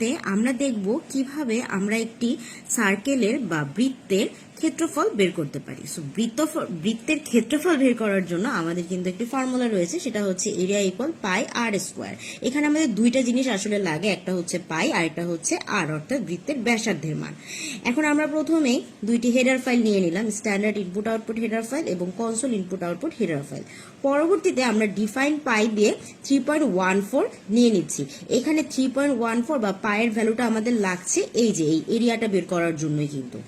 ভিডিওতে আমরা দেখব কীভাবে আমরা একটি সার্কেলের বা বৃত্তের ক্ষেত্রফল বের করতে পারি। সো বৃত্ত বৃত্তের ক্ষেত্রফল বের করার জন্য আমাদের কিন্তু একটি ফর্মুলা রয়েছে, সেটা হচ্ছে area equal pi r square এখানে আমাদের দুইটা জিনিস আসলে লাগে, একটা হচ্ছে পাই আর একটা হচ্ছে আর অর্থাৎ বৃত্তের ব্যাসার্ধের মান। এখন আমরা প্রথমেই দুইটি হেডার ফাইল নিয়ে নিলাম standard input output header file এবং console input output header file পরবর্তীতে আমরা ডিফাইন পাই দিয়ে থ্রি পয়েন্ট ওয়ান ফোর নিয়ে নিচ্ছি। এখানে থ্রি পয়েন্ট ওয়ান ফোর বা পায়ের ভ্যালুটা আমাদের লাগছে এই যে, এই এরিয়াটা বের করার জন্যই কিন্তু।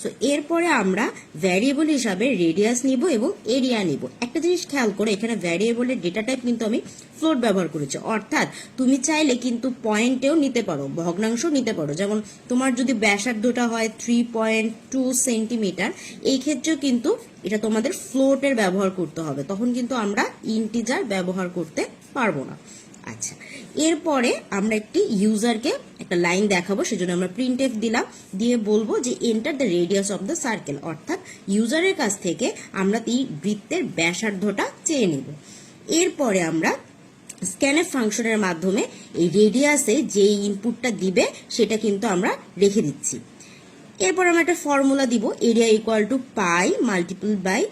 সো এরপরে আমরা ভ্যারিয়েবল হিসাবে রেডিয়াস নিব এবং এরিয়া নিব। একটা জিনিস খেয়াল করে, এখানে ভ্যারিয়েবলের ডেটা টাইপ কিন্তু আমি ফ্লোট ব্যবহার করেছি। অর্থাৎ তুমি চাইলে কিন্তু পয়েন্টেও নিতে পারো ভগ্নাংশ নিতে পারো। যেমন তোমার যদি ব্যাসার্ধটা হয় থ্রি পয়েন্ট টু সেন্টিমিটার এই ক্ষেত্রেও কিন্তু এটা তোমাদের ফ্লোটের ব্যবহার করতে হবে। তখন কিন্তু আমরা ইন্টিজার ব্যবহার করতে পারব না। আচ্ছা এরপরে আমরা একটি ইউজারকে একটা লাইন দেখাবো, সেজন্য আমরা প্রিন্ট এফ দিলাম, দিয়ে বলব যে enter the radius of the circle অর্থাৎ ইউজারের কাছ থেকে আমরা এই বৃত্তের ব্যাসার্ধটা চেয়ে নেব। এরপরে আমরা স্ক্যানএফ ফাংশনের মাধ্যমে এই রেডিয়াসে যে ইনপুটটা দিবে, সেটা কিন্তু আমরা রেখে দিচ্ছি। এরপর আমরা একটা ফর্মুলা দিব area equal to pi multiple by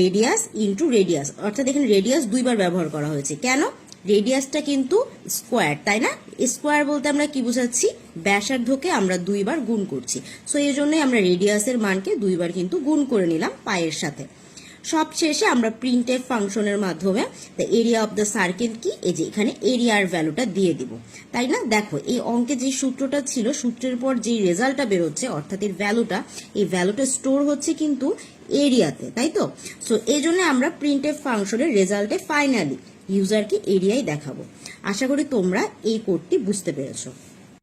radius into radius অর্থাৎ এখানে রেডিয়াস দুইবার ব্যবহার করা হয়েছে। কেন? রেডিয়াসটা কিন্তু স্কোয়ার, তাই না? স্কোয়ার বলতে আমরা কি বুঝাচ্ছি? ব্যাসার্ধকে আমরা দুইবার গুণ করছি। সো এই জন্যই আমরা রেডিয়াসের মানকে দুইবার কিন্তু গুণ করে নিলাম পায়ের সাথে। সবশেষে আমরা প্রিন্টের ফাংশনের মাধ্যমে the area of the circle কি? এই যে এখানে এরিয়ার ভ্যালুটা দিয়ে দিব। তাই না? দেখো, এই অঙ্কে যে সূত্রটা ছিল, সূত্রের পর যে রেজাল্টটা বেরোচ্ছে, অর্থাৎ এর ভ্যালুটা এই ভ্যালুটা স্টোর হচ্ছে কিন্তু এরিয়াতে তাই তো? সো এই জন্য আমরা প্রিন্টের ফাংশনের রেজাল্টে ফাইনালি ইউজারকে এরিয়ায় দেখাবো। আশা করি তোমরা এই কোডটি বুঝতে পেরেছ।